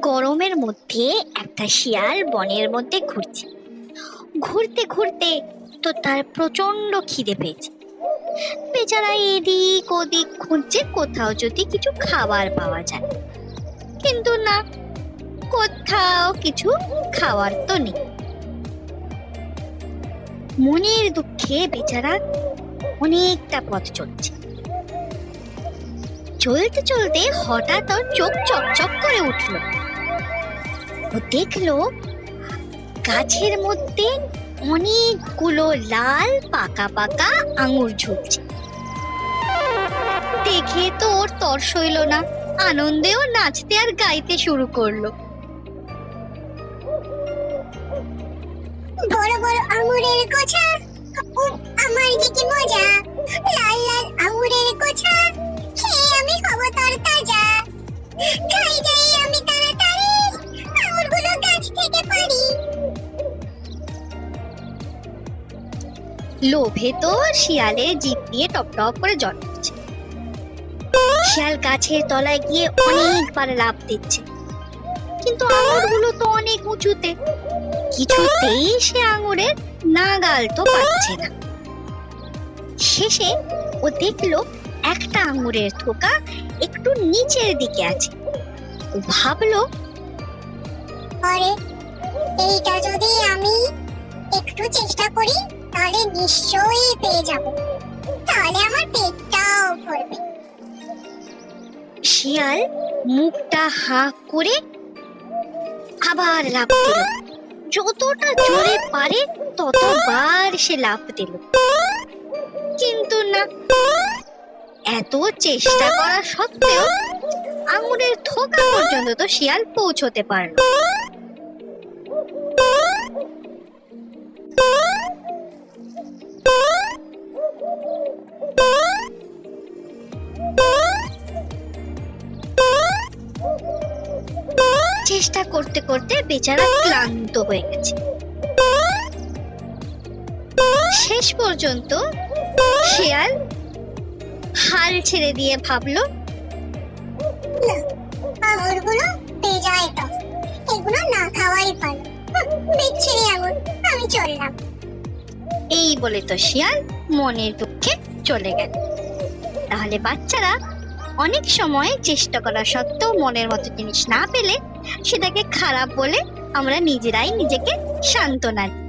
গরমের মধ্যে একটা শিয়াল বনের মধ্যে ঘুরছে। ঘুরতে ঘুরতে তো তার প্রচণ্ড খিদে পেয়েছে। বেচারা এদিক ওদিক খুঁজছে, কোথাও যদি কিছু খাবার পাওয়া যায়। কিন্তু না, কোথাও কিছু খাওয়ার তো নেই। মনের দুঃখে বেচারা অনেকটা পথ চলছে। চলতে চলতে হঠাৎ ওর চোখ চকচক করে উঠল। ও দেখল গাছের মধ্যে অনেকগুলো লাল পাকা পাকা আঙুর ঝুলছে। দেখে তো ওর তর সইল না, আনন্দেও নাচতে আর গাইতে শুরু করল। বড় বড় আঙুরের লোভে তো শিয়ালের জিভ দিয়ে টপ টপ করে জল পড়ছে শিয়াল গাছের তলায় গিয়ে অনেকবার লাভ দিচ্ছে। কিন্তু আঙুরগুলো তো অনেক উঁচুতে। কিছুতেই সে আঙুরের নাগাল তো পাচ্ছে না। শেষে ও দেখল একটা আঙুরের থোকা একটু নিচের দিকে আছে। ভাবলো, আরে, এইটা যদি আমি একটু চেষ্টা করি নিশ্চয়ই পেয়ে যাব। তাহলে আমার পেটটাও ভরবে। শিয়াল মুখটা হা করে আবার লাফ দিল। যতটা জোরে পারে ততবার সে লাফ দিল। কিন্তু না, এত চেষ্টা করা সত্ত্বেও আঙুরের থোকা পর্যন্ত তো শিয়াল পৌঁছতে পারল চেষ্টা করতে করতে বেচারা ক্লান্ত হয়ে গেছে। শেষ পর্যন্ত শিয়াল হাল ছেড়ে দিয়ে ভাবলো আঙুরগুলো বেজায় টক এগুলো না খাওয়াই ভালো। বিচ্ছিরি আঙুর আমি চললাম। এই বলে তো শিয়াল মনের দুঃখে চলে গেল। তাহলে বাচ্চারা অনেক সময় চেষ্টা করা সত্ত্বেও মনের মতো জিনিস না পেলে সেটাকে খারাপ বলে আমরা নিজেরাই নিজেকে সান্ত্বনা দিই।